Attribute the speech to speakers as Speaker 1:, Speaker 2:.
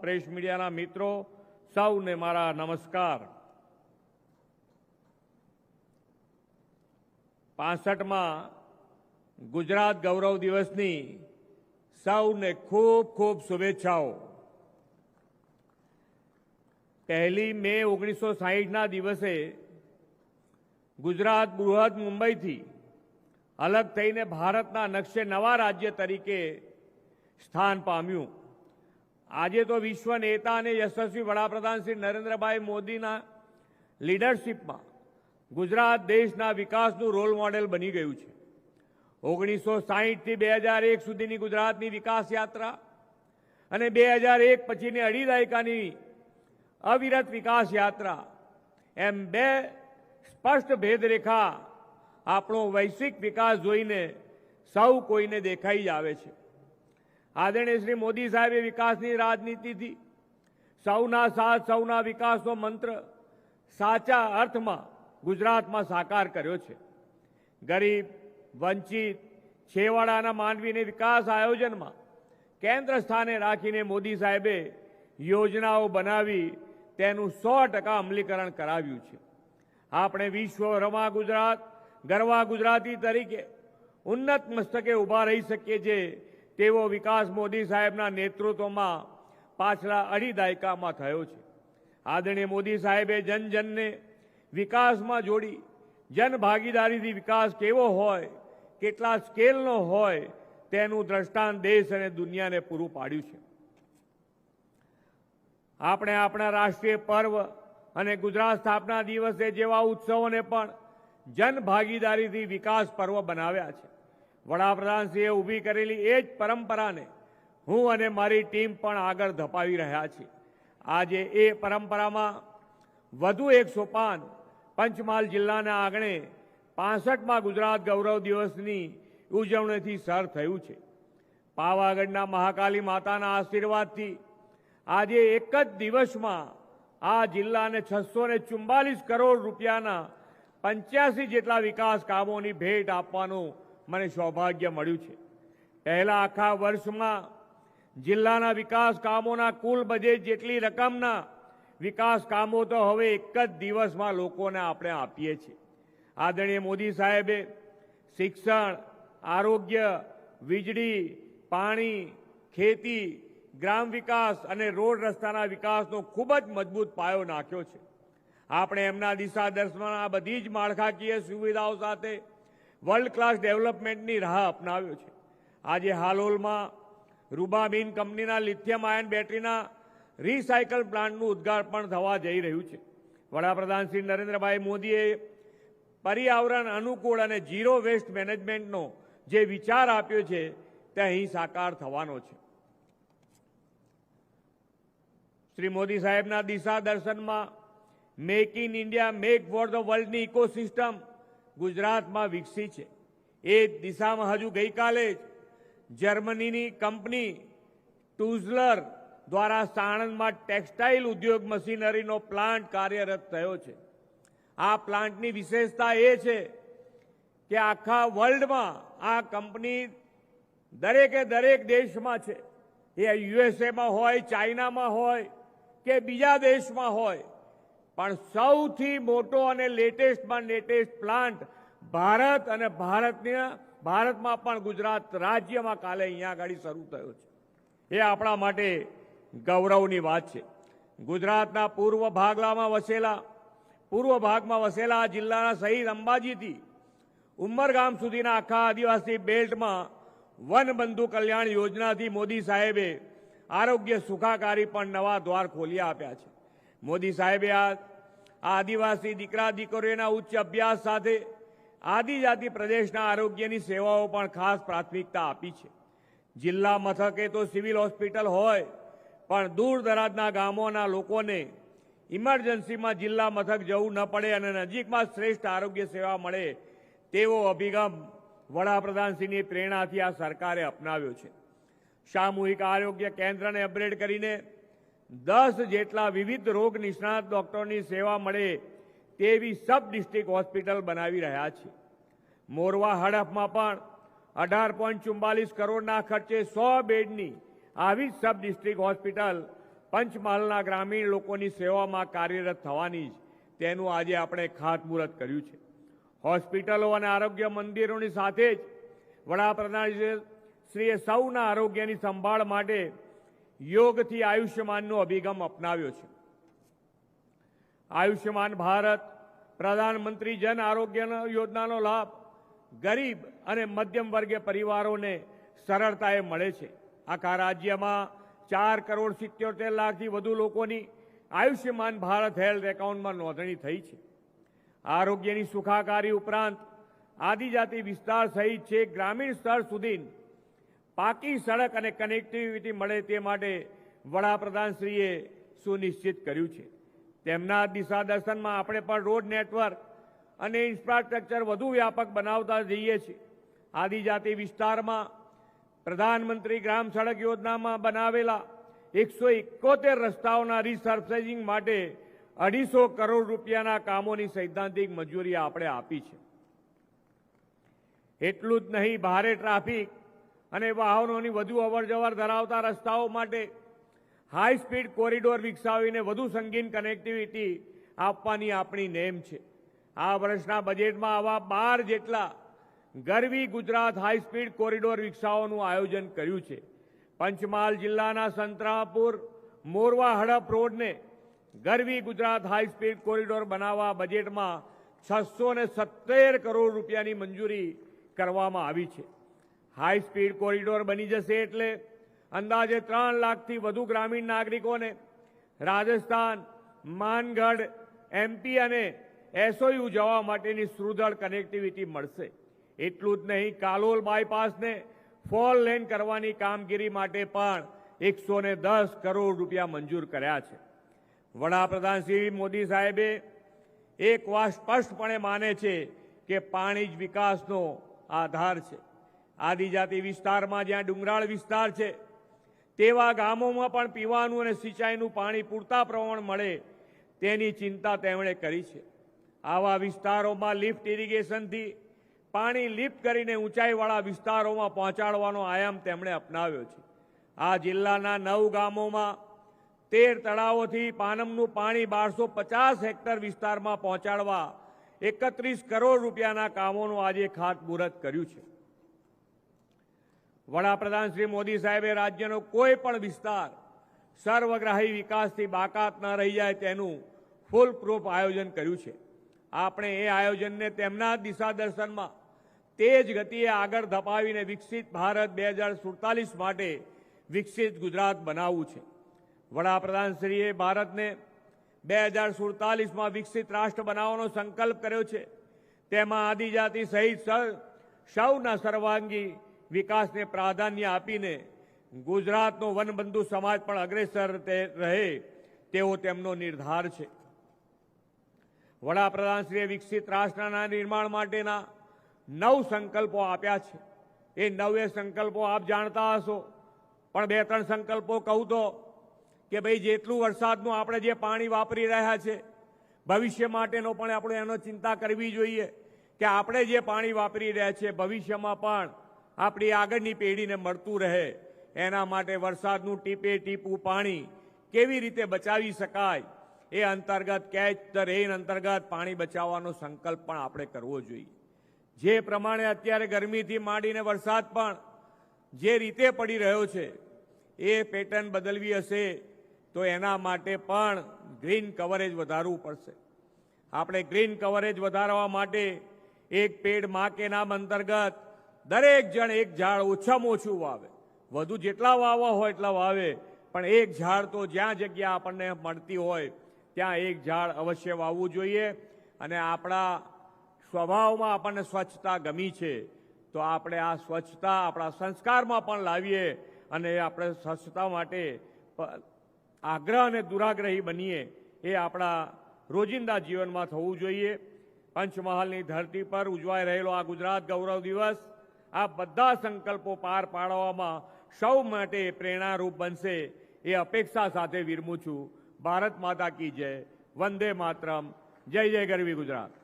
Speaker 1: Press મીડિયાના મિત્રો, સૌને મારા નમસ્કાર. પાસઠમાં ગુજરાત ગૌરવ દિવસની સૌને ખૂબ ખૂબ શુભેચ્છાઓ. પહેલી મે ઓગણીસો સાહીઠના દિવસે ગુજરાત બૃહદ મુંબઈથી અલગ થઈને ભારતના નકશે નવા રાજ્ય તરીકે સ્થાન પામ્યું. આજે તો વિશ્વ નેતા અને યશસ્વી વડાપ્રધાન શ્રી નરેન્દ્રભાઈ મોદીના લીડરશીપમાં ગુજરાત દેશના વિકાસનું રોલ મોડેલ બની ગયું છે. ઓગણીસો સાહીઠથી બે હજાર એક સુધીની ગુજરાતની વિકાસ યાત્રા અને બે હજાર એક પછીની અઢી દાયકાની અવિરત વિકાસ યાત્રા, એમ બે સ્પષ્ટ ભેદરેખા આપણો વૈશ્વિક વિકાસ જોઈને સૌ કોઈને દેખાઈ જ આવે છે. આદરણીય શ્રી મોદી સાહેબે વિકાસની રાજનીતિથી સૌના સાથ, સૌના વિકાસનો મંત્ર સાચા અર્થમાં ગુજરાતમાં સાકાર કર્યો છે. ગરીબ, વંચિત, છેવાડાના માનવીને વિકાસ આયોજનમાં કેન્દ્ર સ્થાને રાખીને મોદી સાહેબે યોજનાઓ બનાવી તેનું સો ટકા અમલીકરણ કરાવ્યું છે. આપણે વિશ્વ રમા ગુજરાત, ગરવા ગુજરાતી તરીકે ઉન્નત મસ્તકે ઊભા રહી શકીએ છીએ તેવો વિકાસ મોદી સાહેબના નેતૃત્વમાં પાછલા અઢી દાયકામાં થયો છે. આદરણીય મોદી સાહેબે જન જનને વિકાસમાં જોડી, જન ભાગીદારીથી વિકાસ કેવો હોય, કેટલા સ્કેલનો હોય, તેનું દ્રષ્ટાંત દેશ અને દુનિયાને પૂરું પાડ્યું છે. આપણે આપણા રાષ્ટ્રીય પર્વ અને ગુજરાત સ્થાપના દિવસે જેવા ઉત્સવોને પણ જન ભાગીદારીથી વિકાસ પર્વ બનાવ્યા છે. વડાપ્રધાનશ્રીએ ઊભી કરેલી એ જ પરંપરાને હું અને મારી ટીમ પણ આગળ ધપાવી રહ્યા છીએ. આજે એ પરંપરામાં વધુ એક સોપાન પંચમહાલ જિલ્લાના આંગણે પાસઠમાં ગુજરાત ગૌરવ દિવસની ઉજવણીથી સર થયું છે. પાવાગઢના મહાકાલી માતાના આશીર્વાદથી આજે એક જ દિવસમાં આ જિલ્લાને છસો ને કરોડ રૂપિયાના પંચ્યાસી જેટલા વિકાસ કામોની ભેટ આપવાનું મને સૌભાગ્ય મળ્યું છે. પહેલા આખા વર્ષમાં જિલ્લાના વિકાસ કામોના કુલ બજેટ જેટલી રકમના વિકાસ કામો તો હવે એક જ દિવસમાં લોકોને આપણે આપીએ છીએ. આદરણીય મોદી સાહેબે શિક્ષણ, આરોગ્ય, વીજળી, પાણી, ખેતી, ગ્રામ વિકાસ અને રોડ રસ્તાના વિકાસનો ખૂબ જ મજબૂત પાયો નાખ્યો છે. આપણે એમના દિશા આ બધી જ માળખાકીય સુવિધાઓ સાથે વર્લ્ડ ક્લાસ ડેવલપમેન્ટની રાહ અપનાવ્યો છે. આજે હાલોલમાં રૂબાબીન કંપનીના લિથિયમ આયન બેટરીના રિસાયકલ પ્લાન્ટનું ઉદ્ઘાટન થવા જઈ રહ્યું છે. વડાપ્રધાન શ્રી નરેન્દ્રભાઈ મોદીએ પર્યાવરણ અનુકૂળ અને ઝીરો વેસ્ટ મેનેજમેન્ટનો જે વિચાર આપ્યો છે તે અહીં સાકાર થવાનો છે. શ્રી મોદી સાહેબના દિશા દર્શનમાં make in India, make for the વર્લ્ડની ecosystem ગુજરાતમાં વિકસી છે. એ દિશામાં હજુ ગઈકાલે જ જર્મનીની કંપની ટુઝલર દ્વારા સાણંદમાં ટેક્સટાઇલ ઉદ્યોગ મશીનરીનો પ્લાન્ટ કાર્યરત થયો છે. આ પ્લાન્ટની વિશેષતા એ છે કે આખા વર્લ્ડમાં આ કંપની દરેકે દરેક દેશમાં છે. એ યુએસએમાં હોય, ચાઇનામાં હોય કે બીજા દેશમાં હોય પણ સૌથી મોટો અને લેટેસ્ટમાં લેટેસ્ટ પ્લાન્ટ ભારત અને ભારતની, ભારતમાં પણ ગુજરાત રાજ્યમાં કાલે અહીંયા આગળ શરૂ થયો છે. એ આપણા માટે ગૌરવની વાત છે. ગુજરાતના પૂર્વ ભાગલામાં વસેલા, પૂર્વ ભાગમાં વસેલા આ જિલ્લાના શહીદ અંબાજીથી ઉમરગામ સુધીના આખા આદિવાસી બેલ્ટમાં વન બંધુ કલ્યાણ યોજનાથી મોદી સાહેબે આરોગ્ય સુખાકારી પણ નવા દ્વાર ખોલી આપ્યા છે. મોદી સાહેબે આ આદિવાસી દીકરા, દીકરીઓના ઉચ્ચ અભ્યાસ સાથે આદિજાતિ પ્રદેશના આરોગ્યની સેવાઓ પણ ખાસ પ્રાથમિકતા આપી છે. જિલ્લા મથકે તો સિવિલ હોસ્પિટલ હોય, પણ દૂર દરાજના ગામોના લોકોને ઇમરજન્સીમાં જિલ્લા મથક જવું ન પડે અને નજીકમાં શ્રેષ્ઠ આરોગ્ય સેવા મળે તેવો અભિગમ વડાપ્રધાનશ્રીની પ્રેરણાથી આ સરકારે અપનાવ્યો છે. સામૂહિક આરોગ્ય કેન્દ્રને અપગ્રેડ કરીને દસ જેટલા વિવિધ રોગ નિષ્ણાત ડોક્ટરોની સેવા મળે તેવી સબ ડિસ્ટ્રિક્ટ હોસ્પિટલ બનાવી રહ્યા છે. મોરવા હડફમાં પણ અઢાર પોઈન્ટ ચુમ્બાલીસ કરોડના ખર્ચે સો બેડની આવી સબ ડિસ્ટ્રિક્ટ હોસ્પિટલ પંચમહાલના ગ્રામીણ લોકોની સેવામાં કાર્યરત થવાની જ તેનું આજે આપણે ખાતમુહૂર્ત કર્યું છે. હોસ્પિટલો અને આરોગ્ય મંદિરોની સાથે જ વડાપ્રધાન શ્રીએ સૌના આરોગ્યની સંભાળ માટે યોગથી આયુષ્યમાનનો અભિગમ અપનાવ્યો છે. આયુષ્યમાન ભારત, પ્રધાનમંત્રી જન આરોગ્ય યોજનાનો લાભ ગરીબ અને મધ્યમ વર્ગીય પરિવારોને સરળતાએ મળે છે. આખા રાજ્યમાં ચાર કરોડ સિત્યોતેર લાખથી વધુ લોકોની આયુષ્યમાન ભારત હેલ્થ એકાઉન્ટમાં નોંધણી થઈ છે. આરોગ્યની સુખાકારી ઉપરાંત આદિજાતિ વિસ્તાર સહિત છે ગ્રામીણ સ્તર સુધી પાકી સડક અને કનેક્ટિવિટી મળે તે માટે વડાપ્રધાનશ્રીએ સુનિશ્ચિત કર્યું છે. તેમના દિશાદર્શનમાં આપણે પણ રોડ નેટવર્ક અને ઇન્ફ્રાસ્ટ્રક્ચર વધુ વ્યાપક બનાવતા જઈએ છીએ. આદિજાતિ વિસ્તારમાં પ્રધાનમંત્રી ગ્રામ સડક યોજનામાં બનાવેલા એકસો એકોતેર રસ્તાઓના રિસર્ફેસિંગ માટે અઢીસો કરોડ રૂપિયાના કામોની સૈદ્ધાંતિક મંજૂરી આપણે આપી છે. એટલું જ નહીં, ભારે ટ્રાફિક અને વાહનોની વધુ અવરજવર ધરાવતા રસ્તાઓ માટે હાઈ સ્પીડ કોરિડોર વિકસાવીને વધુ સંગીન કનેક્ટિવિટી આપવાની આપણી નેમ છે. આ વર્ષના બજેટમાં આવા બાર જેટલા Garvi Gujarat high speed corridor વિકસાવવાનું આયોજન કર્યું છે. પંચમહાલ જિલ્લાના Santrampur Morva Hadaf રોડને Garvi Gujarat high speed corridor બનાવવા બજેટમાં છસો કરોડ રૂપિયાની મંજૂરી કરવામાં આવી છે. હાઈ સ્પીડ કોરિડોર બની જશે એટલે અંદાજે ત્રણ લાખથી વધુ ગ્રામીણ નાગરિકોને રાજસ્થાન, માનગઢ એમપી અને એસઓયુ જવા માટેની સુદૃઢ કનેક્ટિવિટી મળશે. એટલું જ નહીં, કાલોલ બાયપાસને ફોર લેન કરવાની કામગીરી માટે પણ એકસો દસ કરોડ રૂપિયા મંજૂર કર્યા છે. વડાપ્રધાન શ્રી મોદી સાહેબે એક વાત સ્પષ્ટપણે માને છે કે પાણી જ વિકાસનો આધાર છે. આદિજાતિ વિસ્તારમાં જ્યાં ડુંગરાળ વિસ્તાર છે, તેવા ગામોમાં પણ પીવાનું અને સિંચાઈનું પાણી પૂરતા પ્રમાણ મળે તેની ચિંતા તેમણે કરી છે. આવા વિસ્તારોમાં લિફ્ટ ઇરિગેશનથી પાણી લિફ્ટ કરીને ઊંચાઈવાળા વિસ્તારોમાં પહોંચાડવાનો આયામ તેમણે અપનાવ્યો છે. આ જિલ્લાના નવ ગામોમાં તેર તળાવોથી પાનમનું પાણી બારસો પચાસ હેક્ટર વિસ્તારમાં પહોંચાડવા એકત્રીસ કરોડ રૂપિયાના કામોનું આજે ખાતમુહૂર્ત કર્યું છે. વડાપ્રધાન શ્રી મોદી સાહેબે રાજ્યનો કોઈ પણ વિસ્તાર સર્વગ્રાહી વિકાસથી બાકાત ન રહી જાય તેનું ફૂલ પ્રૂફ આયોજન કર્યું છે. આપણે એ આયોજનને તેમના દિશા દર્શનમાં તેજ ગતિએ આગળ ધપાવીને વિકસિત ભારત બે હજાર સુડતાલીસ માટે વિકસિત ગુજરાત બનાવવું છે. વડાપ્રધાનશ્રીએ ભારતને બે હજાર સુડતાલીસમાં વિકસિત રાષ્ટ્ર બનાવવાનો સંકલ્પ કર્યો છે. તેમાં આદિજાતિ સહિત સૌના સર્વાંગી વિકાસને પ્રાધાન્ય આપીને ગુજરાતનો વનબંધુ સમાજ પણ અગ્રેસર રહે તેવો તેમનો નિર્ધાર છે. વડાપ્રધાનશ્રીએ વિકસિત રાષ્ટ્રના નિર્માણ માટેના નવ સંકલ્પો આપ્યા છે. એ નવે સંકલ્પો આપ જાણતા હશો. પણ બે ત્રણ સંકલ્પો કહું તો કે ભાઈ જેટલું વરસાદનું આપણે જે પાણી વાપરી રહ્યા છે, ભવિષ્ય માટેનો પણ આપણે એનો ચિંતા કરવી જોઈએ કે આપણે જે પાણી વાપરી રહ્યા છીએ ભવિષ્યમાં પણ આપણી આગળની પેઢીને મળતું રહે. એના માટે વરસાદનું ટીપે ટીપું પાણી કેવી રીતે બચાવી શકાય એ અંતર્ગત કેચ ધ રેન અંતર્ગત પાણી બચાવવાનો સંકલ્પ પણ આપણે કરવો જોઈએ. જે પ્રમાણે અત્યારે ગરમીથી માંડીને વરસાદ પણ જે રીતે પડી રહ્યો છે, એ પેટર્ન બદલવી હશે તો એના માટે પણ ગ્રીન કવરેજ વધારવું પડશે. આપણે ગ્રીન કવરેજ વધારવા માટે એક પેડમાં કે નામ અંતર્ગત દરેક જણ એક ઝાડ ઓછામાં ઓછું વાવે. વધુ જેટલા વાવવા હોય એટલા વાવે. પણ એક ઝાડ તો જ્યાં જગ્યા આપણને મળતી હોય, ત્યાં એક ઝાડ અવશ્ય વાવવું જોઈએ. અને આપણા સ્વભાવમાં આપણને સ્વચ્છતા ગમી છે. તો આપણે આ સ્વચ્છતા આપણા સંસ્કારમાં પણ લાવીએ અને આપણે સ્વચ્છતા માટે આગ્રહ અને દુરાગ્રહી બનીએ એ આપણા રોજિંદા જીવનમાં થવું જોઈએ. પંચમહાલની ધરતી પર ઉજવાઈ રહેલો આ ગુજરાત ગૌરવ દિવસ આ બધા સંકલ્પો પાર પાડવામાં સૌ માટે પ્રેરણારૂપ બનશે એ અપેક્ષા સાથે વિરમું છું. ભારત માતા કી જય. વંદે માતરમ. જય જય ગરવી ગુજરાત.